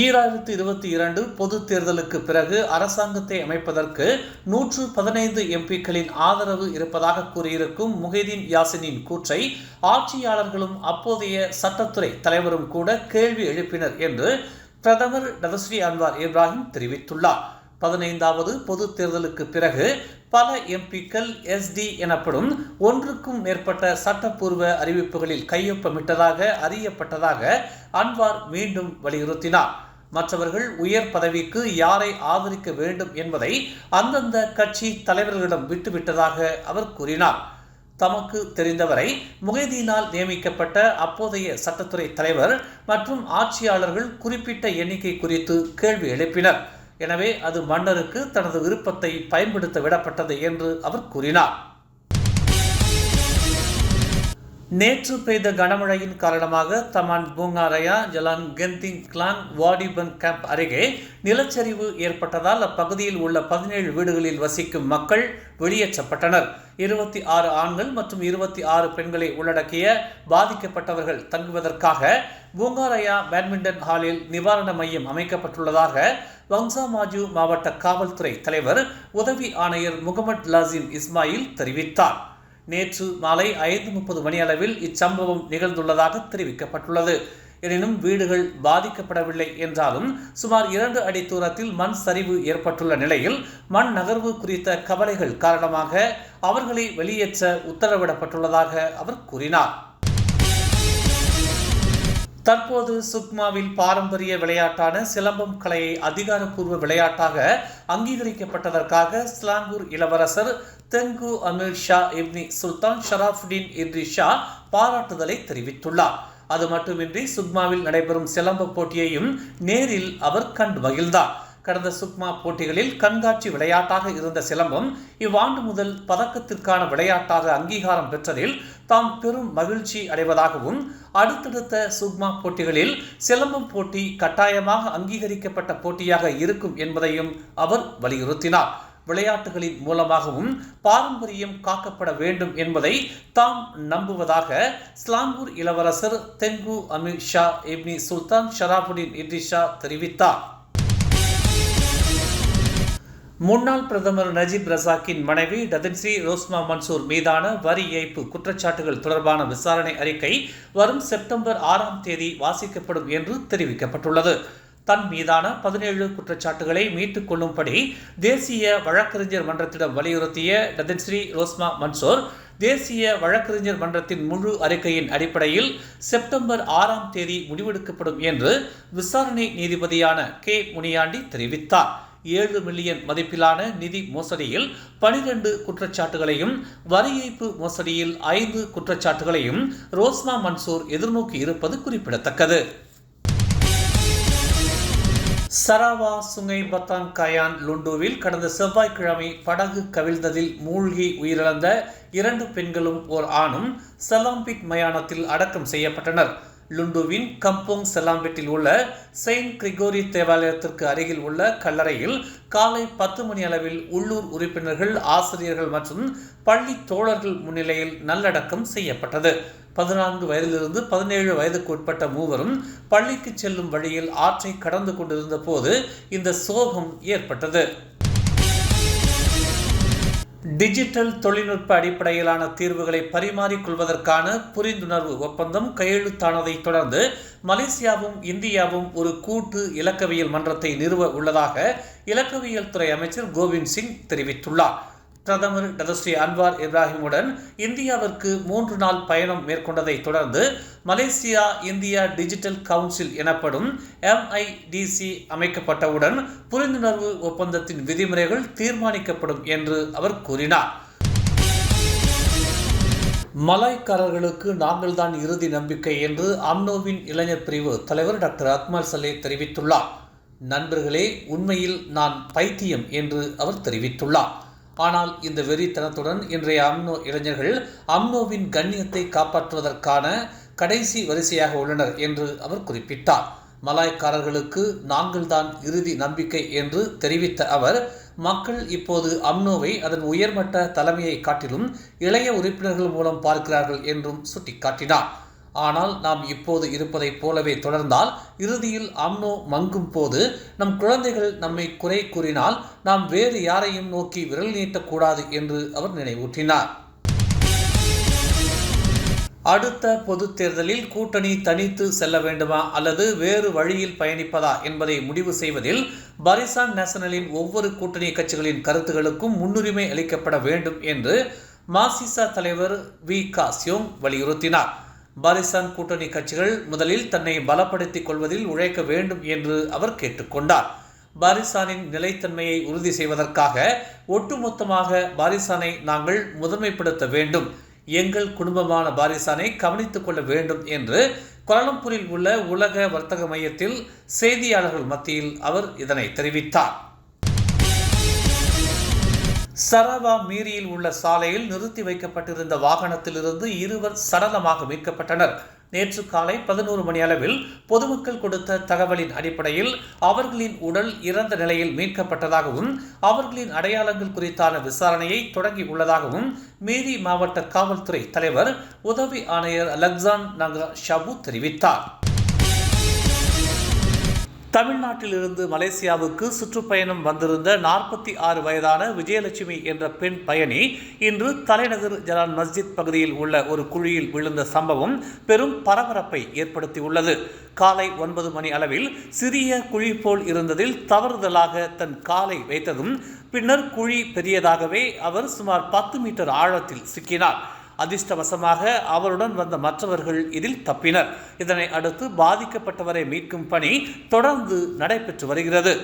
ஈராயிரத்து இருபத்தி இரண்டு பொது தேர்தலுக்கு பிறகு அரசாங்கத்தை அமைப்பதற்கு நூற்று பதினைந்து எம்பிக்களின் ஆதரவு இருப்பதாக கூறியிருக்கும் முகைதீன் யாசினின் கூற்றை ஆட்சியாளர்களும் அப்போதைய சட்டத்துறை தலைவரும் கூட கேள்வி எழுப்பினர் என்று பிரதமர் டதஸ்ரீ அன்வார் இப்ராஹிம் தெரிவித்துள்ளார். பதினைந்தாவது பொது தேர்தலுக்கு பிறகு பல எம்பிக்கள் எஸ்டி எனப்படும் ஒன்றுக்கும் மேற்பட்ட சட்டப்பூர்வ அறிவிப்புகளில் கையொப்பமிட்டதாக அறியப்பட்டதாக அன்வார் மீண்டும் வலியுறுத்தினார். மற்றவர்கள் உயர் பதவிக்கு யாரை ஆதரிக்க வேண்டும் என்பதை அந்தந்த கட்சி தலைவர்களிடம் விட்டுவிட்டதாக அவர் கூறினார். தமக்கு தெரிந்தவரை முகைதீனால் நியமிக்கப்பட்ட அப்போதைய சட்டத்துறை தலைவர் மற்றும் ஆட்சியாளர்கள் குறிப்பிட்ட எண்ணிக்கை குறித்து கேள்வி எழுப்பினர். எனவே அது மன்னருக்கு தனது விருப்பத்தை பயன்படுத்த விடப்பட்டது என்று அவர் கூறினார். நேற்று பெய்த கனமழையின் காரணமாக Taman Bunga Raya Jalan Genting Klang Wardieburn Camp அருகே நிலச்சரிவு ஏற்பட்டதால் அப்பகுதியில் உள்ள பதினேழு வீடுகளில் வசிக்கும் மக்கள் வெளியேற்றப்பட்டனர். இருபத்தி ஆறு ஆண்கள் மற்றும் இருபத்தி ஆறு பெண்களை உள்ளடக்கிய பாதிக்கப்பட்டவர்கள் தங்குவதற்காக பூங்காரையா பேட்மிண்டன் ஹாலில் நிவாரண மையம் அமைக்கப்பட்டுள்ளதாக வங்சாமாஜு மாவட்ட காவல்துறை தலைவர் உதவி ஆணையர் முகமது லாசிம் இஸ்மாயில் தெரிவித்தார். நேற்று மாலை ஐந்து முப்பது மணி அளவில் இச்சம்பவம் நிகழ்ந்துள்ளதாக தெரிவிக்கப்பட்டுள்ளது. எனினும் வீடுகள் பாதிக்கப்படவில்லை என்றாலும் சுமார் இரண்டு அடி தூரத்தில் மண் சரிவு ஏற்பட்டுள்ள நிலையில் மண் நகர்வு குறித்த கவலைகள் காரணமாக அவர்களை வெளியேற்ற உத்தரவிடப்பட்டுள்ளதாக அவர் கூறினார். தற்போது சுக்மாவில் பாரம்பரிய விளையாட்டான சிலம்பம் கலையை அதிகாரப்பூர்வ விளையாட்டாக அங்கீகரிக்கப்பட்டதற்காக ஸ்லாங்கூர் இளவரசர் Tengku Amir Shah Ibni Sultan Sharafuddin Idris Shah பாராட்டுதலை தெரிவித்துள்ளார். அது மட்டுமின்றி சுக்மாவில் நடைபெறும் சிலம்ப போட்டியையும் நேரில் அவர் கண்டு மகிழ்ந்தார். கடந்த சுக்மா போட்டிகளில் கண்காட்சி விளையாட்டாக இருந்த சிலம்பம் இவ்வாண்டு முதல் பதக்கத்திற்கான விளையாட்டாக அங்கீகாரம் பெற்றதில் தாம் பெரும் மகிழ்ச்சி அடைவதாகவும் அடுத்தடுத்த சுக்மா போட்டிகளில் சிலம்பம் போட்டி கட்டாயமாக அங்கீகரிக்கப்பட்ட போட்டியாக இருக்கும் என்பதையும் அவர் வலியுறுத்தினார். விளையாட்டுகளின் மூலமாகவும் பாரம்பரியம் காக்கப்பட வேண்டும் என்பதை தாம் நம்புவதாக ஸ்லாங்கூர் இளவரசர் தெங்கு அமித் ஷா இப்னி சுல்தான் ஷராபுடின் இட்ரிஷா தெரிவித்தார். முன்னாள் பிரதமர் நஜீப் ரசாக்கின் மனைவி டதன்ஸ்ரீ ரோஸ்மா மன்சூர் மீதான வரி ஏய்ப்பு குற்றச்சாட்டுகள் தொடர்பான விசாரணை அறிக்கை வரும் செப்டம்பர் ஆறாம் தேதி வாசிக்கப்படும் என்று தெரிவிக்கப்பட்டுள்ளது. தன் மீதான பதினேழு குற்றச்சாட்டுகளை மீட்டுக் கொள்ளும்படி தேசிய வழக்கறிஞர் மன்றத்திடம் வலியுறுத்திய டதன்ஸ்ரீ ரோஸ்மா மன்சூர் தேசிய வழக்கறிஞர் மன்றத்தின் முழு அறிக்கையின் அடிப்படையில் செப்டம்பர் ஆறாம் தேதி முடிவெடுக்கப்படும் என்று விசாரணை நீதிபதியான கே முனியாண்டி தெரிவித்தார். ஏழு மில்லியன் மதிப்பிலான நிதி மோசடியில் பனிரெண்டு குற்றச்சாட்டுகளையும் வரி ஏய்ப்பு மோசடியில் ஐந்து குற்றச்சாட்டுகளையும் ரோஸ்மா மன்சூர் எதிர்நோக்கி இருப்பது குறிப்பிடத்தக்கது. சராவா சுங்கை பத்தான் கயான் லுண்டுவில் கடந்த செவ்வாய்க்கிழமை படகு கவிழ்ந்ததில் மூழ்கி உயிரிழந்த இரண்டு பெண்களும் ஓர் ஆணும் செலாம்பிட் மயானத்தில் அடக்கம் செய்யப்பட்டனர். லுண்டுவின் கம்போங் செலாம்பெட்டில் உள்ள செயின்ட் கிரிகோரி தேவாலயத்திற்கு அருகில் உள்ள கல்லறையில் காலை பத்து மணி அளவில் உள்ளூர் உறுப்பினர்கள் ஆசிரியர்கள் மற்றும் பள்ளி தோழர்கள் முன்னிலையில் நல்லடக்கம் செய்யப்பட்டது. பதினான்கு வயதிலிருந்து பதினேழு வயதுக்கு உட்பட்ட மூவரும் பள்ளிக்கு செல்லும் வழியில் ஆற்றை கடந்து கொண்டிருந்த போது இந்த சோகம் ஏற்பட்டது. டிஜிட்டல் தொழில்நுட்ப அடிப்படையிலான தீர்வுகளை பரிமாறிக்கொள்வதற்கான புரிந்துணர்வு ஒப்பந்தம் கையெழுத்தானதைத் தொடர்ந்து மலேசியாவும் இந்தியாவும் ஒரு கூட்டு இலக்கவியல் மன்றத்தை நிறுவ உள்ளதாக இலக்கவியல் துறை அமைச்சர் கோவிந்த் சிங் தெரிவித்துள்ளார். பிரதமர் டதஸ்ரீ அன்வார் இப்ராஹிமுடன் இந்தியாவிற்கு மூன்று நாள் பயணம் மேற்கொண்டதை தொடர்ந்து மலேசியா இந்தியா டிஜிட்டல் கவுன்சில் எனப்படும் எம்ஐடிசி அமைக்கப்பட்டவுடன் புரிந்துணர்வு ஒப்பந்தத்தின் விதிமுறைகள் தீர்மானிக்கப்படும் என்று அவர் கூறினார். மலாய்க்காரர்களுக்கு நாங்கள் தான் இறுதி நம்பிக்கை என்று அம்னோவின் இளைஞர் பிரிவு தலைவர் டாக்டர் அக்மல் சலே தெரிவித்துள்ளார். நண்பர்களே உண்மையில் நான் பைத்தியம் என்று அவர் தெரிவித்துள்ளார். ஆனால் இந்த வெறித்தனத்துடன் இன்றைய அம்னோ இளைஞர்கள் அம்னோவின் கண்ணியத்தை காப்பாற்றுவதற்கான கடைசி வரிசையாக உள்ளனர் என்று அவர் குறிப்பிட்டார். மலாய்க்காரர்களுக்கு நாங்கள் தான் இறுதி நம்பிக்கை என்று தெரிவித்த அவர் மக்கள் இப்போது அம்னோவை அதன் உயர்மட்ட தலைமையை காட்டிலும் இளைய உறுப்பினர்கள் மூலம் பார்க்கிறார்கள் என்றும் சுட்டிக்காட்டினார். ஆனால் நாம் இப்போது இருப்பதைப் போலவே தொடர்ந்தால் இறுதியில் அம்னோ மங்கும் போது நம் குழந்தைகள் நம்மை குறை கூறினால் நாம் வேறு யாரையும் நோக்கி விரல் நீட்டக்கூடாது என்று அவர் நினைவூட்டினார். அடுத்த பொது தேர்தலில் கூட்டணி தனித்து செல்ல வேண்டுமா அல்லது வேறு வழியில் பயணிப்பதா என்பதை முடிவு செய்வதில் பரிசான் நேஷனலின் ஒவ்வொரு கூட்டணி கட்சிகளின் கருத்துகளுக்கும் முன்னுரிமை அளிக்கப்பட வேண்டும் என்று மாசிசா தலைவர் வி காசியோங் வலியுறுத்தினார். பாரிசான் கூட்டணி கட்சிகள் முதலில் தன்னை பலப்படுத்திக் கொள்வதில் உழைக்க வேண்டும் என்று அவர் கேட்டுக்கொண்டார். பாரிசானின் நிலைத்தன்மையை உறுதி செய்வதற்காக ஒட்டுமொத்தமாக பாரிசானை நாங்கள் முதன்மைப்படுத்த வேண்டும். எங்கள் குடும்பமான பாரிசானை கவனித்துக் கொள்ள வேண்டும் என்று கோலாலம்பூரில் உள்ள உலக வர்த்தக மையத்தில் செய்தியாளர்கள் மத்தியில் அவர் இதனை தெரிவித்தார். சரவா மீரியில் உள்ள சாலையில் நிறுத்தி வைக்கப்பட்டிருந்த வாகனத்திலிருந்து இருவர் சடலமாக மீட்கப்பட்டனர். நேற்று காலை பதினோரு மணி அளவில் பொதுமக்கள் கொடுத்த தகவலின் அடிப்படையில் அவர்களின் உடல் இறந்த நிலையில் மீட்கப்பட்டதாகவும் அவர்களின் அடையாளங்கள் குறித்தான விசாரணையை தொடங்கி உள்ளதாகவும் மீரி மாவட்ட காவல்துறை தலைவர் உதவி ஆணையர் அலெக்சான் நகா ஷபு தெரிவித்தார். தமிழ்நாட்டிலிருந்து மலேசியாவுக்கு சுற்றுப்பயணம் வந்திருந்த நாற்பத்தி ஆறு வயதான விஜயலட்சுமி என்ற பெண் பயணி இன்று தலைநகர் ஜலான் மஸ்ஜித் பகுதியில் உள்ள ஒரு குழியில் விழுந்த சம்பவம் பெரும் பரபரப்பை ஏற்படுத்தியுள்ளது. காலை ஒன்பது மணி அளவில் சிறிய குழி போல் இருந்ததில் தவறுதலாக தன் காலை வைத்ததும் பின்னர் குழி பெரியதாகவே அவர் சுமார் பத்து மீட்டர் ஆழத்தில் சிக்கினார். அதிர்ஷ்டவசமாக அவருடன் வந்த மற்றவர்கள் இதில் தப்பினர். இதனை அடுத்து பாதிக்கப்பட்டவரை மீட்கும் பணி தொடர்ந்து நடைபெற்று வருகிறது.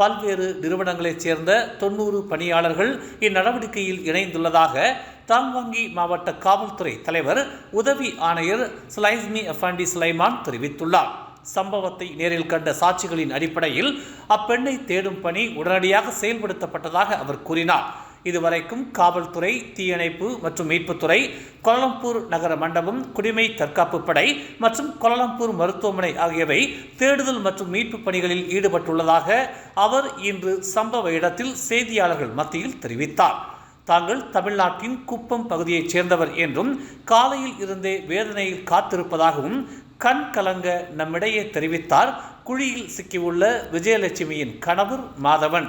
பல்வேறு நிறுவனங்களைச் சேர்ந்த தொண்ணூறு பணியாளர்கள் இந்நடவடிக்கையில் இணைந்துள்ளதாக தாங்வாங்கி மாவட்ட காவல்துறை தலைவர் உதவி ஆணையர் ஸ்லைஸ்மி அஃபாண்டி சுலைமான் தெரிவித்துள்ளார். சம்பவத்தை நேரில் கண்ட சாட்சிகளின் அடிப்படையில் அப்பெண்ணை தேடும் பணி உடனடியாக செயல்படுத்தப்பட்டதாக அவர் கூறினார். இதுவரைக்கும் காவல்துறை தீயணைப்பு மற்றும் மீட்புத்துறை கோலம்பூர் நகர மண்டபம் குடிமை தற்காப்பு படை மற்றும் கோலம்பூர் மருத்துவமனை ஆகியவை தேடுதல் மற்றும் மீட்பு பணிகளில் ஈடுபட்டுள்ளதாக அவர் இன்று சம்பவ இடத்தில் செய்தியாளர்கள் மத்தியில் தெரிவித்தார். தாங்கள் தமிழ்நாட்டின் குப்பம் பகுதியைச் சேர்ந்தவர் என்றும் காலையில் இருந்தே வேதனையில் காத்திருப்பதாகவும் கண் கலங்க நம்மிடையே தெரிவித்தார் குழியில் சிக்கியுள்ள விஜயலட்சுமியின் கணவர் மாதவன்.